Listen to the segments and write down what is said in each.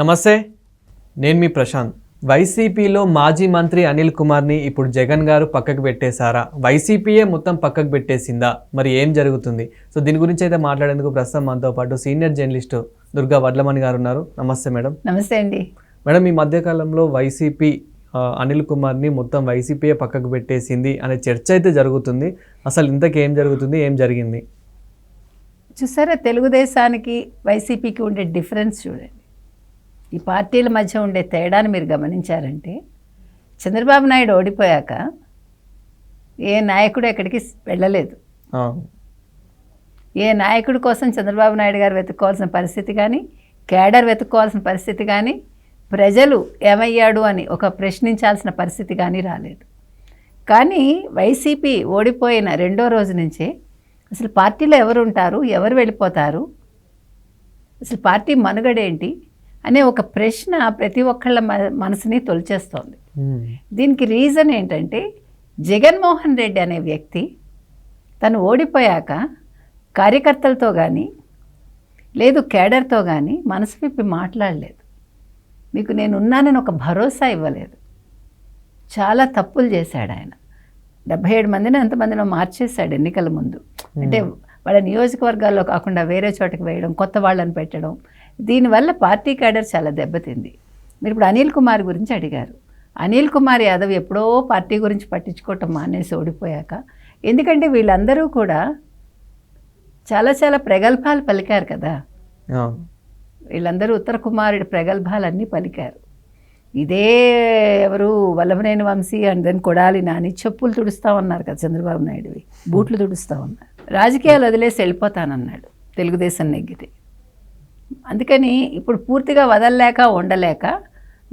నమస్తే నేను మీ ప్రశాంత్. వైసీపీలో మాజీ మంత్రి అనిల్ కుమార్ని ఇప్పుడు జగన్ గారు పక్కకు పెట్టేశారా? వైసీపీయే మొత్తం పక్కకు పెట్టేసిందా? మరి ఏం జరుగుతుంది? సో దీని గురించి అయితే మాట్లాడేందుకు ప్రస్తుతం మనతో పాటు సీనియర్ జర్నలిస్టు దుర్గా వడ్లమణి గారు ఉన్నారు. నమస్తే మేడం. నమస్తే అండి. మేడం ఈ మధ్యకాలంలో వైసీపీ అనిల్ కుమార్ని మొత్తం వైసీపీయే పక్కకు పెట్టేసింది అనే చర్చ అయితే జరుగుతుంది. అసలు ఇంతకీ జరుగుతుంది? ఏం జరిగింది? చూసారా తెలుగుదేశానికి వైసీపీకి ఉండే డిఫరెన్స్ చూడండి. ఈ పార్టీల మధ్య ఉండే తేడాను మీరు గమనించారంటే చంద్రబాబు నాయుడు ఓడిపోయాక ఏ నాయకుడు ఎక్కడికి వెళ్ళలేదు. ఏ నాయకుడి కోసం చంద్రబాబు నాయుడు గారు వెతుక్కోవాల్సిన పరిస్థితి కానీ కేడర్ వెతుక్కోవాల్సిన పరిస్థితి కానీ ప్రజలు ఏమయ్యాడు అని ఒక ప్రశ్నించాల్సిన పరిస్థితి కానీ రాలేదు. కానీ వైసీపీ ఓడిపోయిన రెండో రోజు నుంచే అసలు పార్టీలో ఎవరు ఉంటారు ఎవరు వెళ్ళిపోతారు? అసలు పార్టీ మనుగడేంటి? అనే ఒక ప్రశ్న ప్రతి ఒక్కళ్ళ మనసుని తొలిచేస్తోంది. దీనికి రీజన్ ఏంటంటే జగన్మోహన్ రెడ్డి అనే వ్యక్తి తను ఓడిపోయాక కార్యకర్తలతో కానీ లేదు కేడర్తో కానీ మనసు విప్పి మాట్లాడలేదు. మీకు నేను ఉన్నానని ఒక భరోసా ఇవ్వలేదు. చాలా తప్పులు చేశాడు ఆయన. డెబ్బై ఏడు మందిని ఎంతమందినో మార్చేశాడు ఎన్నికల ముందు. అంటే వాళ్ళ నియోజకవర్గాల్లో కాకుండా వేరే చోటకి వేయడం కొత్త వాళ్ళని పెట్టడం దీనివల్ల పార్టీ క్యాడర్ చాలా దెబ్బతింది. మీరు ఇప్పుడు అనిల్ కుమార్ గురించి అడిగారు. అనిల్ కుమార్ యాదవ్ ఎప్పుడో పార్టీ గురించి పట్టించుకోవటం మానేసి ఓడిపోయాక ఎందుకంటే వీళ్ళందరూ కూడా చాలా చాలా ప్రగల్భాలు పలికారు కదా. వీళ్ళందరూ ఉత్తర కుమారుడి ప్రగల్భాలన్నీ పలికారు. ఇదే ఎవరు వల్లభనేని వంశీ అండ్ దెన్ కొడాలి నాని చెప్పులు తుడుస్తా ఉన్నారు కదా చంద్రబాబు నాయుడువి బూట్లు తుడుస్తా ఉన్నారు రాజకీయాలు వదిలేసి వెళ్ళిపోతానన్నాడు. తెలుగుదేశం నెగ్గితే. అందుకని ఇప్పుడు పూర్తిగా వదలలేక ఉండలేక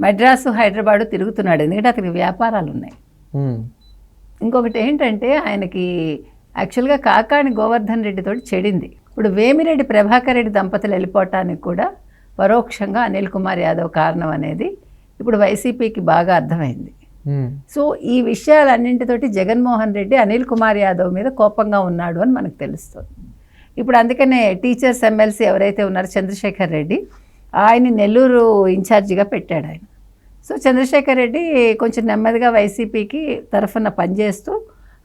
మెడ్రాసు హైదరాబాదు తిరుగుతున్నాడు. ఎందుకంటే అతనికి వ్యాపారాలు ఉన్నాయి. ఇంకొకటి ఏంటంటే ఆయనకి యాక్చువల్గా కాకాని గోవర్ధన్ రెడ్డితో చెడింది. ఇప్పుడు వేమిరెడ్డి ప్రభాకర్ రెడ్డి దంపతులు వెళ్ళిపోవటానికి కూడా పరోక్షంగా అనిల్ కుమార్ యాదవ్ కారణం అనేది ఇప్పుడు వైసీపీకి బాగా అర్థమైంది. Hmm. సో ఈ విషయాలన్నింటితోటి జగన్మోహన్ రెడ్డి అనిల్ కుమార్ యాదవ్ మీద కోపంగా ఉన్నాడు అని మనకు తెలుస్తుంది. ఇప్పుడు అందుకనే టీచర్స్ ఎమ్మెల్సీ ఎవరైతే ఉన్నారో చంద్రశేఖర్ రెడ్డి ఆయన నెల్లూరు ఇన్ఛార్జిగా పెట్టాడు ఆయన. సో చంద్రశేఖర్ రెడ్డి కొంచెం నెమ్మదిగా వైసీపీకి తరఫున పనిచేస్తూ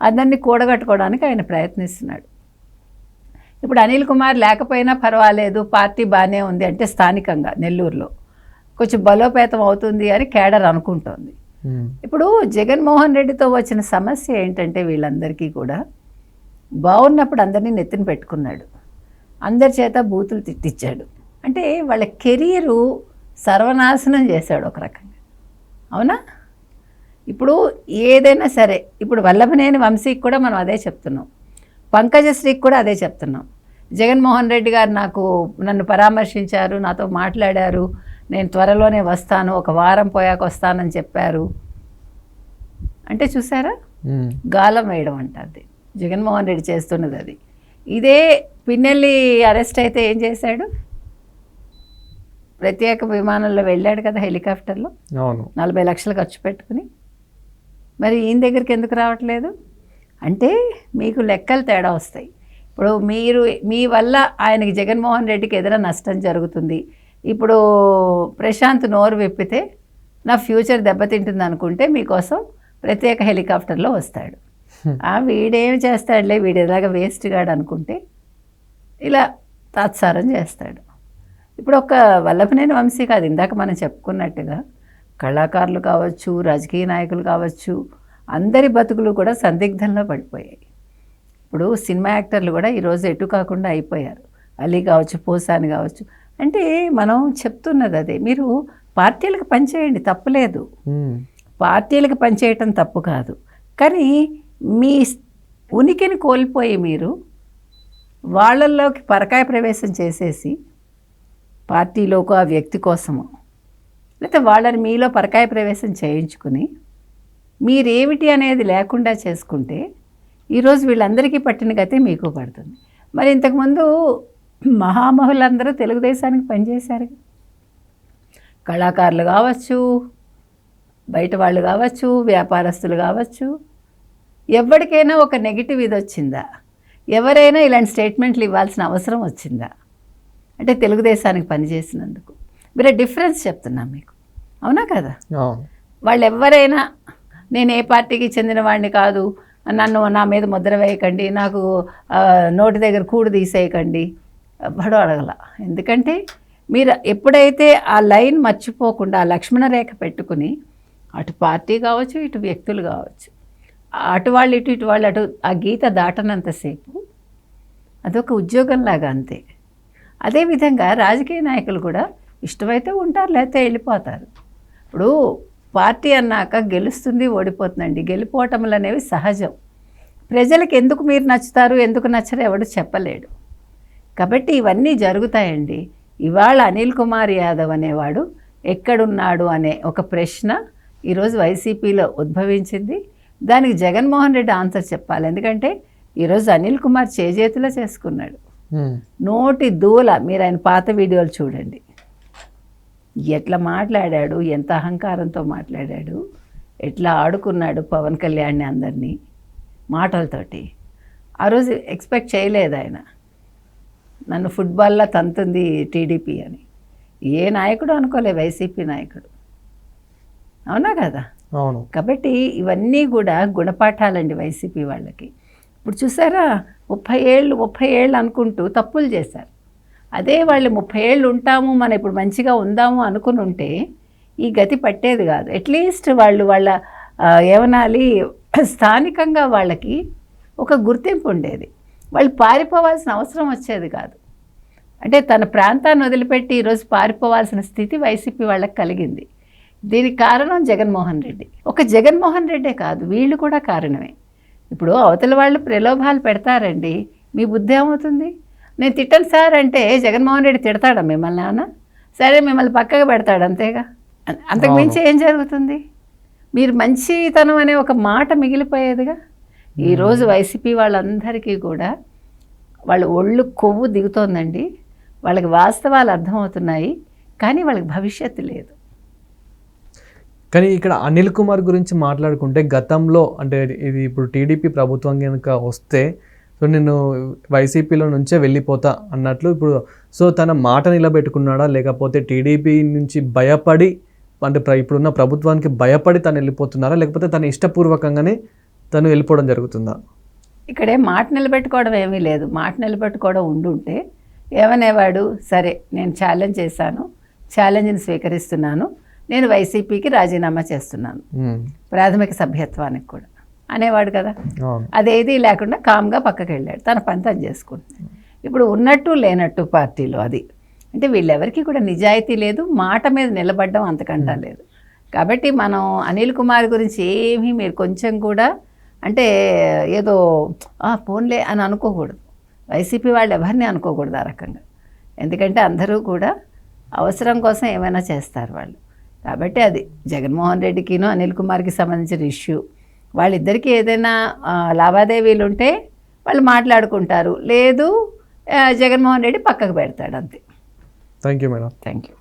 అందరినీ కూడగట్టుకోవడానికి ఆయన ప్రయత్నిస్తున్నాడు. ఇప్పుడు అనిల్ కుమార్ లేకపోయినా పర్వాలేదు పార్టీ బాగానే ఉంది అంటే స్థానికంగా నెల్లూరులో. కొంచెం బలోపేతం అవుతుంది అని కేడర్ అనుకుంటోంది. ఇప్పుడు జగన్మోహన్ రెడ్డితో వచ్చిన సమస్య ఏంటంటే వీళ్ళందరికీ కూడా బాగున్నప్పుడు అందరినీ నెత్తిన పెట్టుకున్నాడు. అందరి చేత బూతులు తిట్టించాడు. అంటే వాళ్ళ కెరీరు సర్వనాశనం చేశాడు ఒక రకంగా. అవునా? ఇప్పుడు ఏదైనా సరే ఇప్పుడు వల్లభనేని వంశీకి కూడా మనం అదే చెప్తున్నాం. పంకజశ్రీకి కూడా అదే చెప్తున్నాం. జగన్మోహన్ రెడ్డి గారు నాకు నన్ను పరామర్శించారు నాతో మాట్లాడారు నేను త్వరలోనే వస్తాను ఒక వారం పోయాక వస్తానని చెప్పారు. అంటే చూసారా? గాలం వేయడం అంటారు జగన్మోహన్ రెడ్డి చేస్తున్నది అది. ఇదే పిన్నెల్లి అరెస్ట్ అయితే ఏం చేశాడు? ప్రత్యేక విమానంలో వెళ్ళాడు కదా హెలికాప్టర్లో. అవును. నలభై లక్షలు ఖర్చు పెట్టుకుని. మరి ఈయన దగ్గరికి ఎందుకు రావట్లేదు? అంటే మీకు లెక్కలు తేడా వస్తాయి. ఇప్పుడు మీరు మీ వల్ల ఆయనకి జగన్మోహన్ రెడ్డికి ఎదుర నష్టం జరుగుతుంది. ఇప్పుడు ప్రశాంత్ నోరు విప్పితే నా ఫ్యూచర్ దెబ్బతింటుంది అనుకుంటే మీకోసం ప్రత్యేక హెలికాప్టర్లో వస్తాడు. ఆ వీడేమి చేస్తాడులే వీడు ఎలాగ వేస్ట్ గాడు అనుకుంటే ఇలా తాత్సారం చేస్తాడు. ఇప్పుడు ఒక వల్లభనేని వంశీ కాదు ఇందాక మనం చెప్పుకున్నట్టుగా కళాకారులు కావచ్చు రాజకీయ నాయకులు కావచ్చు అందరి బతుకులు కూడా సందిగ్ధంలో పడిపోయాయి. ఇప్పుడు సినిమా యాక్టర్లు కూడా ఈరోజు ఎటు కాకుండా అయిపోయారు. అలీ కావచ్చు పోసాని కావచ్చు. అంటే మనం చెప్తున్నది అదే. మీరు పార్టీలకు పనిచేయండి తప్పులేదు పార్టీలకు పనిచేయటం తప్పు కాదు. కానీ మీ ఉనికిని కోల్పోయి మీరు వాళ్ళల్లోకి పరకాయ ప్రవేశం చేసేసి పార్టీలోకి ఆ వ్యక్తి కోసము లేకపోతే వాళ్ళని మీలో పరకాయ ప్రవేశం చేయించుకుని మీరేమిటి అనేది లేకుండా చేసుకుంటే ఈరోజు వీళ్ళందరికీ పట్టిన గతే మీకు పడుతుంది. మరి ఇంతకుముందు మహామహులందరూ తెలుగుదేశానికి పనిచేశారు. కళాకారులు కావచ్చు బయట వాళ్ళు కావచ్చు వ్యాపారస్తులు కావచ్చు ఎవరికైనా ఒక నెగిటివ్ ఇది వచ్చిందా? ఎవరైనా ఇలాంటి స్టేట్మెంట్లు ఇవ్వాల్సిన అవసరం వచ్చిందా? అంటే తెలుగుదేశానికి పనిచేసినందుకు. మీరు డిఫరెన్స్ చెప్తున్నా మీకు. అవునా కదా? వాళ్ళు ఎవరైనా నేను ఏ పార్టీకి చెందిన వాడిని కాదు నన్ను నా మీద ముద్ర వేయకండి నాకు నోటి దగ్గర కూడు తీసేయకండి ఎవ్వడూ అడగల. ఎందుకంటే మీరు ఎప్పుడైతే ఆ లైన్ మర్చిపోకుండా ఆ లక్ష్మణ రేఖ పెట్టుకుని అటు పార్టీ కావచ్చు ఇటు వ్యక్తులు కావచ్చు అటు వాళ్ళు ఇటు ఇటు వాళ్ళు అటు ఆ గీత దాటనంతసేపు అదొక ఉద్యోగంలాగా అంతే. అదేవిధంగా రాజకీయ నాయకులు కూడా ఇష్టమైతే ఉంటారు లేకపోతే వెళ్ళిపోతారు. ఇప్పుడు పార్టీ అన్నాక గెలుస్తుంది ఓడిపోతుందండి. గెలిపోవటములు అనేవి సహజం. ప్రజలకు ఎందుకు మీరు నచ్చుతారు ఎందుకు నచ్చరు ఎవడు చెప్పలేడు. కాబట్టి ఇవన్నీ జరుగుతాయండి. ఇవాళ అనిల్ కుమార్ యాదవ్ అనేవాడు ఎక్కడున్నాడు అనే ఒక ప్రశ్న ఈరోజు వైసీపీలో ఉద్భవించింది. దానికి జగన్మోహన్ రెడ్డి ఆన్సర్ చెప్పాలి. ఎందుకంటే ఈరోజు అనిల్ కుమార్ చేజేతులో చేసుకున్నాడు. నోటి దూల మీరు ఆయన పాత వీడియోలు చూడండి. ఎట్లా మాట్లాడాడు ఎంత అహంకారంతో మాట్లాడాడు ఎట్లా ఆడుకున్నాడు పవన్ కళ్యాణ్ని అందరినీ మాటలతోటి. ఆ రోజు ఎక్స్పెక్ట్ చేయలేదు ఆయన. నన్ను ఫుట్బాల్లో తంతుంది టీడీపీ అని. ఏ నాయకుడు అనుకోలే వైసీపీ నాయకుడు. అవునా కదా? అవును. కాబట్టి ఇవన్నీ కూడా గుణపాఠాలండి వైసీపీ వాళ్ళకి. ఇప్పుడు చూసారా ముప్పై ఏళ్ళు ముప్పై ఏళ్ళు అనుకుంటూ తప్పులు చేశారు. అదే వాళ్ళు ముప్పై ఏళ్ళు ఉంటాము మనం ఇప్పుడు మంచిగా ఉందాము అనుకుని ఉంటే ఈ గతి పట్టేది కాదు. అట్లీస్ట్ వాళ్ళు వాళ్ళ ఏమనాలి స్థానికంగా వాళ్ళకి ఒక గుర్తింపు ఉండేది. వాళ్ళు పారిపోవాల్సిన అవసరం వచ్చేది కాదు. అంటే తన ప్రాంతాన్ని వదిలిపెట్టి ఈరోజు పారిపోవాల్సిన స్థితి వైసీపీ వాళ్ళకి కలిగింది. దీనికి కారణం జగన్మోహన్ రెడ్డి. ఒక జగన్మోహన్ రెడ్డే కాదు వీళ్ళు కూడా కారణమే. ఇప్పుడు అవతల వాళ్ళు ప్రలోభాలు పెడతారండి. మీ బుద్ధి ఏమవుతుంది? నేను తిట్టను సార్ అంటే జగన్మోహన్ రెడ్డి తిడతాడా మిమ్మల్ని ఏమన్నా సరే మిమ్మల్ని పక్కగా పెడతాడు అంతేగా? అం- అంతకు మించి ఏం జరుగుతుంది? మీరు మంచితనం అనే ఒక మాట మిగిలిపోయేదిగా? ఈరోజు వైసీపీ వాళ్ళందరికీ కూడా వాళ్ళ ఒళ్ళు కొవ్వు దిగుతోందండి. వాళ్ళకి వాస్తవాలు అర్థమవుతున్నాయి కానీ వాళ్ళకి భవిష్యత్తు లేదు. కానీ ఇక్కడ అనిల్ కుమార్ గురించి మాట్లాడుకుంటే గతంలో అంటే ఇది ఇప్పుడు టీడీపీ ప్రభుత్వం కనుక వస్తే సో నేను వైసీపీలో నుంచే వెళ్ళిపోతా అన్నట్లు ఇప్పుడు సో తన మాట నిలబెట్టుకున్నాడా లేకపోతే టీడీపీ నుంచి భయపడి అంటే ఇప్పుడున్న ప్రభుత్వానికి భయపడి తను వెళ్ళిపోతున్నారా లేకపోతే తన ఇష్టపూర్వకంగానే తను వెళ్ళిపోవడం జరుగుతుందా? ఇక్కడే మాట నిలబెట్టుకోవడం ఏమీ లేదు. మాట నిలబెట్టుకోవడం ఉండుంటే ఏమనేవాడు సరే నేను ఛాలెంజ్ చేశాను ఛాలెంజ్ని స్వీకరిస్తున్నాను నేను వైసీపీకి రాజీనామా చేస్తున్నాను. ప్రాథమిక సభ్యత్వానికి కూడా. అనేవాడు కదా. అదేది లేకుండా కామ్గా పక్కకి వెళ్ళాడు. తన పని తను చేసుకుంటున్నాడు ఇప్పుడు ఉన్నట్టు లేనట్టు పార్టీలో అది. అంటే వీళ్ళెవరికి కూడా నిజాయితీ లేదు మాట మీద నిలబడడం అంతకంటా లేదు. కాబట్టి మనం అనిల్ కుమార్ గురించి ఏమీ మీరు కొంచెం కూడా అంటే ఏదో "ఆ, పోన్లే అని అనుకోకూడదు. వైసీపీ వాళ్ళు ఎవరిని అనుకోకూడదు ఆ రకంగా. ఎందుకంటే అందరూ కూడా అవసరం కోసం ఏమైనా చేస్తారు వాళ్ళు. కాబట్టి అది జగన్మోహన్ రెడ్డికిను అనిల్ కుమార్కి సంబంధించిన ఇష్యూ. వాళ్ళిద్దరికీ ఏదైనా లావాదేవీలు ఉంటే వాళ్ళు మాట్లాడుకుంటారు. లేదు జగన్మోహన్ రెడ్డి పక్కకు పెడతాడు అంతే. Thank you madam. Thank you